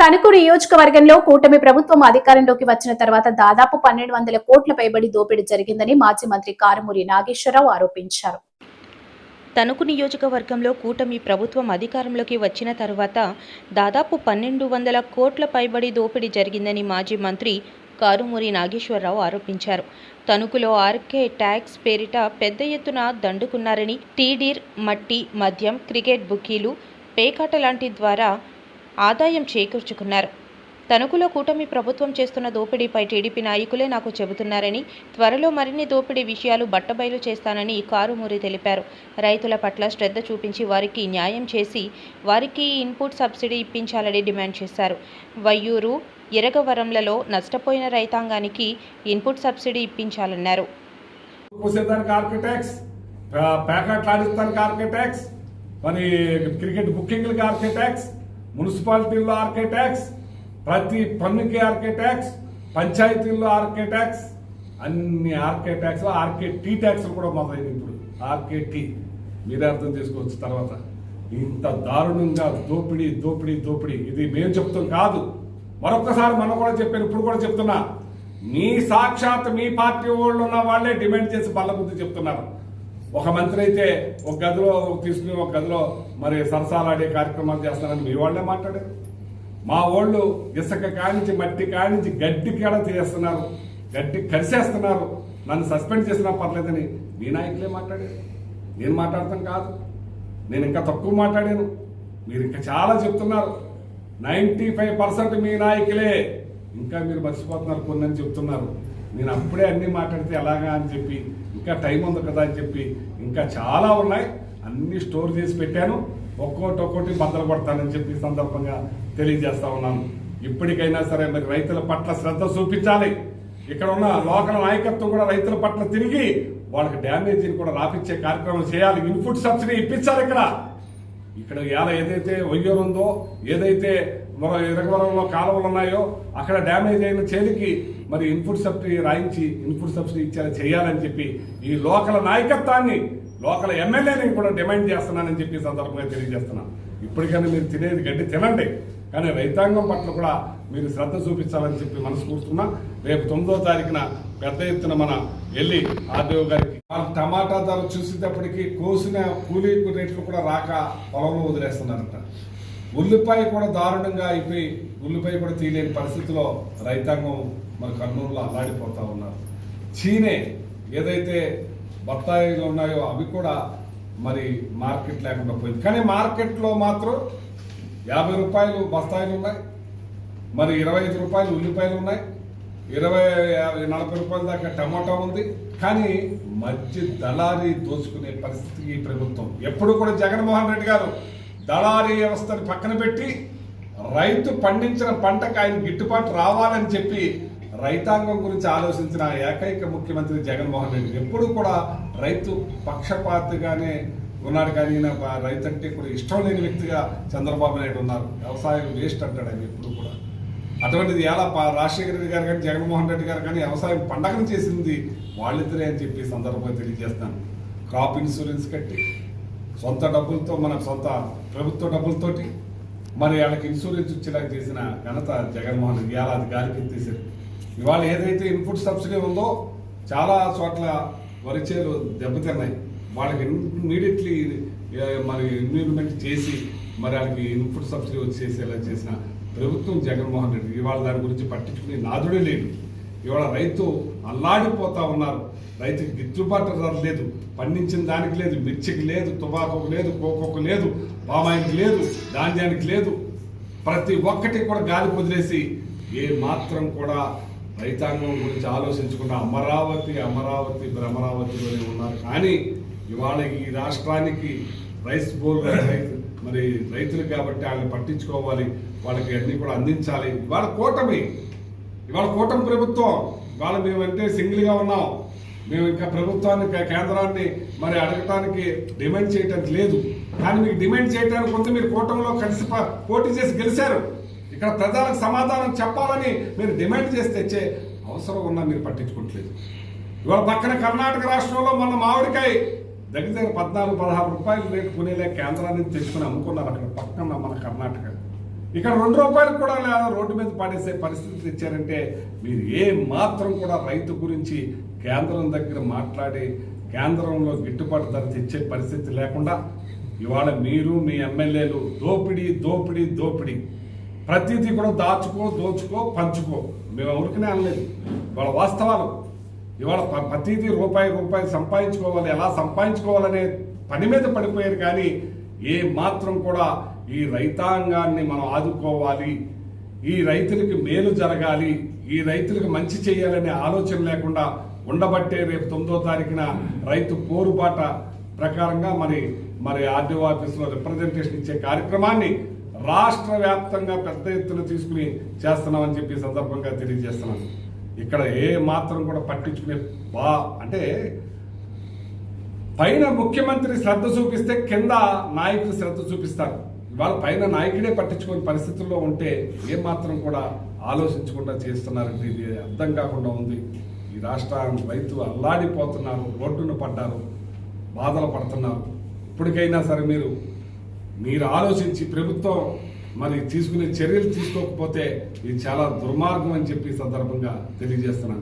తణుకు నియోజకవర్గంలో కూటమి ప్రభుత్వం అధికారంలోకి వచ్చిన తర్వాత దాదాపు పన్నెండు వందల కోట్ల పైబడి దోపిడీ జరిగిందని మాజీ మంత్రి కారుమూరి నాగేశ్వరరావు ఆరోపించారు. తణుకు నియోజకవర్గంలో కూటమి ప్రభుత్వం అధికారంలోకి వచ్చిన తర్వాత దాదాపు పన్నెండు వందల కోట్ల పైబడి దోపిడీ జరిగిందని మాజీ మంత్రి కారుమూరి నాగేశ్వరరావు ఆరోపించారు. తణుకులో ఆర్కే ట్యాక్స్ పేరిట పెద్ద ఎత్తున దండుకున్నారని టీడీర్ మట్టి మద్యం క్రికెట్ బుకీలు పేకాట లాంటి ద్వారా ఆదాయం చేకూర్చుకున్నారు. తణుకులో కూటమి ప్రభుత్వం చేస్తున్న దోపిడీపై టీడీపీ నాయకులే నాకు చెబుతున్నారని త్వరలో మరిన్ని దోపిడీ విషయాలు బట్టబయలు చేస్తానని కారుమూరి తెలిపారు. రైతుల పట్ల శ్రద్ధ చూపించి వారికి న్యాయం చేసి వారికి ఇన్పుట్ సబ్సిడీ ఇప్పించాలని డిమాండ్ చేశారు. వయ్యూరు ఇరగవరంలలో నష్టపోయిన రైతాంగానికి ఇన్పుట్ సబ్సిడీ ఇప్పించాలన్నారు. మరి క్రికెట్ బుకింగ్లకి ఆర్కిటెక్ట్స్ మున్సిపాలిటీల్లో ఆర్కే ట్యాక్స్ ప్రతి పన్నుకి ఆర్కే ట్యాక్స్ పంచాయతీల్లో ఆర్కే ట్యాక్స్ అన్ని ఆర్కే ట్యాక్స్ ఆర్కే టీ ట్యాక్స్లు కూడా మొదలైంది ఇప్పుడు. RK T. మీరే అర్థం చేసుకోవచ్చు తర్వాత. ఇంత దారుణంగా దోపిడీ దోపిడీ దోపిడీ. ఇది మేము చెప్తాం కాదు. మరొకసారి మనం కూడా చెప్పాను ఇప్పుడు కూడా చెప్తున్నా. మీ సాక్షాత్ మీ పార్టీ వాళ్ళు ఉన్న వాళ్ళే డిమాండ్ చేసి బల్ల ముందు చెప్తున్నారు. ఒక మంత్రి అయితే ఒక గదిలో తీసుకుని ఒక గదిలో మరి సరసాలాడే కార్యక్రమాలు చేస్తున్నారని మీ వాళ్ళే మాట్లాడారు. మా వాళ్ళు ఇసుక కానించి మట్టి కానించి గడ్డి కాడ చేస్తున్నారు. గడ్డి కరిసేస్తున్నారు. నన్ను సస్పెండ్ చేసినా పర్లేదని మీ నాయకులే మాట్లాడారు. నేను మాట్లాడతాం కాదు. నేను ఇంకా తక్కువ మాట్లాడాను. మీరు ఇంకా చాలా చెప్తున్నారు. నైంటీ ఫైవ్ పర్సెంట్ మీ నాయకులే. ఇంకా మీరు మర్చిపోతున్నారు కొన్ని అని చెప్తున్నారు. నేను అప్పుడే అన్ని మాట్లాడితే ఎలాగా అని చెప్పి ఇంకా టైం ఉంది కదా అని చెప్పి ఇంకా చాలా ఉన్నాయి. అన్ని స్టోర్ చేసి పెట్టాను. ఒక్కోటి ఒక్కోటి బద్దలు కొడతానని చెప్పి సందర్భంగా తెలియజేస్తా ఉన్నాను. ఇప్పటికైనా సరే మరి రైతుల పట్ల శ్రద్ధ చూపించాలి. ఇక్కడ ఉన్న లోకల్ నాయకత్వం కూడా రైతుల పట్ల తిరిగి వాళ్ళకి డ్యామేజీని కూడా రాపిచ్చే కార్యక్రమం చేయాలి. ఇన్పుట్ సబ్సిడీ ఇప్పించాలి ఇక్కడ. ఇక్కడ ఎలా ఏదైతే వయ్యూరు ఉందో ఏదైతే మరో ఇరగవరంలో కాలువలు ఉన్నాయో అక్కడ డ్యామేజ్ అయిన చేతికి మరి ఇన్పుట్ సబ్సిడీ రాయించి ఇన్పుట్ సబ్సిడీ ఇచ్చేలా చేయాలని చెప్పి ఈ లోకల నాయకత్వాన్ని లోకల్ ఎమ్మెల్యేని కూడా డిమాండ్ చేస్తున్నానని చెప్పి సందర్భంగా తెలియజేస్తున్నాను ఇప్పటికైనా మీరు తినేది గడ్డి తినండి. కానీ రైతాంగం పట్ల కూడా మీరు శ్రద్ధ చూపించాలని చెప్పి మనసు రేపు తొమ్మిదో తారీఖున పెద్ద ఎత్తున మన వెళ్ళి ఆర్డీఓ గారికి వాళ్ళ టమాటా ధర చూసేటప్పటికి కోసిన కూలీ రేట్లు కూడా రాక పొలంలో వదిలేస్తున్నారంట. ఉల్లిపాయ కూడా దారుణంగా అయిపోయి ఉల్లిపాయ కూడా తీయలేని పరిస్థితిలో రైతాంగం మన కర్నూలులో అల్లాడిపోతూ ఉన్నారు. చీనే ఏదైతే బత్తాయిలు ఉన్నాయో అవి కూడా మరి మార్కెట్ లేకుండా పోయింది. కానీ మార్కెట్లో మాత్రం యాభై రూపాయలు బస్తాయిలు ఉన్నాయి. మరి ఇరవై ఐదు రూపాయలు ఉల్లిపాయలు ఉన్నాయి. ఇరవై యాభై నలభై రూపాయల దాకా టమాటా ఉంది. కానీ మధ్య దళారీ దోచుకునే పరిస్థితి ఈ ప్రభుత్వం. ఎప్పుడు కూడా జగన్మోహన్ రెడ్డి గారు దళారీ వ్యవస్థను పక్కన పెట్టి రైతు పండించిన పంటకు ఆయన గిట్టుబాటు రావాలని చెప్పి రైతాంగం గురించి ఆలోచించిన ఏకైక ముఖ్యమంత్రి జగన్మోహన్ రెడ్డి ఎప్పుడు కూడా రైతు పక్షపాతిగానే ఉన్నాడు. కానీ ఈయన రైతు అంటే కూడా ఇష్టం లేని వ్యక్తిగా చంద్రబాబు నాయుడు ఉన్నారు. వ్యవసాయం వేస్ట్ అంటాడు ఆయన ఎప్పుడు కూడా. అటువంటిది ఎలా రాజశేఖర రెడ్డి గారు కానీ జగన్మోహన్ రెడ్డి గారు కానీ వ్యవసాయం పండగను చేసింది వాళ్ళిద్దరే అని చెప్పి సందర్భంగా తెలియజేస్తాను క్రాప్ ఇన్సూరెన్స్ కట్టి సొంత డబ్బులతో మన సొంత ప్రభుత్వ డబ్బులతోటి మరి వాళ్ళకి ఇన్సూరెన్స్ ఇచ్చేలా చేసిన ఘనత జగన్మోహన్ రెడ్డి ఇవాళ అది గాలికి తీసారు ఇవాళ ఏదైతే ఇన్పుట్ సబ్సిడీ ఉందో చాలా చోట్ల వరి చేలు దెబ్బతిన్నాయి. వాళ్ళకి ఇమ్మీడియట్లీ మరి ఇన్వెస్ట్మెంట్ చేసి మరి వాళ్ళకి ఇన్పుట్ సబ్సిడీ వచ్చేసేలా చేసిన ప్రభుత్వం జగన్మోహన్ రెడ్డి. ఇవాళ దాని గురించి పట్టించుకునే నాదుడే లేడు. ఇవాళ రైతు అల్లాడిపోతా ఉన్నారు. రైతుకి గిట్టుబాటు ధర లేదు. పండించిన దానికి లేదు. మిర్చికి లేదు. తుబాకుకు లేదు. కోకోకు లేదు. పామాయిల్కి లేదు. ధాన్యానికి లేదు. ప్రతి ఒక్కటి కూడా గాలి వదిలేసి ఏ మాత్రం కూడా రైతాంగం గురించి ఆలోచించకుండా అమరావతి అమరావతి భ్రమరావతిలోనే ఉన్నారు. కానీ ఇవాళ ఈ రాష్ట్రానికి రైస్ బోల్ మరి రైతులు కాబట్టి వాళ్ళని పట్టించుకోవాలి. వాళ్ళకి అన్ని కూడా అందించాలి. ఇవాళ కూటమి ఇవాళ కూటమి ప్రభుత్వం ఇవాళ మేమంటే సింగిల్గా ఉన్నాం. మేము ఇంకా ప్రభుత్వాన్ని కేంద్రాన్ని మరి అడగటానికి డిమాండ్ చేయటానికి లేదు. కానీ మీకు డిమాండ్ చేయడానికి కొంత మీరు కూటమిలో కలిసి ప- పోటీ చేసి గెలిచారు. ఇక్కడ ప్రజలకు సమాధానం చెప్పాలని మీరు డిమాండ్ చేసి తెచ్చే అవసరం ఉన్నా మీరు పట్టించుకోవట్లేదు. ఇవాళ పక్కన కర్ణాటక రాష్ట్రంలో మన మామిడికాయ దగ్గర దగ్గర పద్నాలుగు పదహారు రూపాయలు రేటు కొనేలే కేంద్రాన్ని తెచ్చుకుని అమ్ముకున్నారు అక్కడ పక్కన మన కర్ణాటక. ఇక్కడ రెండు రూపాయలు కూడా లేదా రోడ్డు మీద పడేసే పరిస్థితి తెచ్చారంటే మీరు ఏ మాత్రం కూడా రైతు గురించి కేంద్రం దగ్గర మాట్లాడి కేంద్రంలో గిట్టుబాటు ధర తెచ్చే పరిస్థితి లేకుండా ఇవాళ మీరు మీ ఎమ్మెల్యేలు దోపిడీ దోపిడీ దోపిడీ. ప్రతిదీ కూడా దాచుకో దోచుకో పంచుకో. మేము ఎవరికనే అనలేదు. ఇవాళ వాస్తవాలు. ఇవాళ ప్రతిదీ రూపాయి రూపాయి సంపాదించుకోవాలి. ఎలా సంపాదించుకోవాలనే పని మీద పడిపోయారు కానీ ఏ మాత్రం కూడా ఈ రైతాంగాన్ని మనం ఆదుకోవాలి. ఈ రైతులకి మేలు జరగాలి. ఈ రైతులకు మంచి చేయాలనే ఆలోచన లేకుండా ఉండబట్టే రేపు తొమ్మిదో తారీఖున రైతు పోరుబాట ప్రకారంగా మరి మరి ఆర్డీఓ ఆఫీసులో రిప్రజెంటేషన్ ఇచ్చే కార్యక్రమాన్ని రాష్ట్ర వ్యాప్తంగా పెద్ద ఎత్తున తీసుకుని చేస్తున్నామని చెప్పి సందర్భంగా తెలియజేస్తున్నాను. ఇక్కడ ఏ మాత్రం కూడా పట్టించుకునే బా అంటే పైన ముఖ్యమంత్రి శ్రద్ధ చూపిస్తే కింద నాయకులు శ్రద్ధ చూపిస్తారు. ఇవాళ పైన నాయకుడే పట్టించుకునే పరిస్థితుల్లో ఉంటే ఏమాత్రం కూడా ఆలోచించకుండా చేస్తున్నారంటే ఇది అర్థం కాకుండా ఉంది. ఈ రాష్ట్రాన్ని రైతు అల్లాడిపోతున్నారు రోడ్డున పడ్డారు బాధలు పడుతున్నారు. ఇప్పటికైనా సరే మీరు మీరు ఆలోచించి ప్రభుత్వం మరి తీసుకునే చర్యలు తీసుకోకపోతే ఇది చాలా దుర్మార్గం అని చెప్పి సందర్భంగా తెలియజేస్తున్నాను.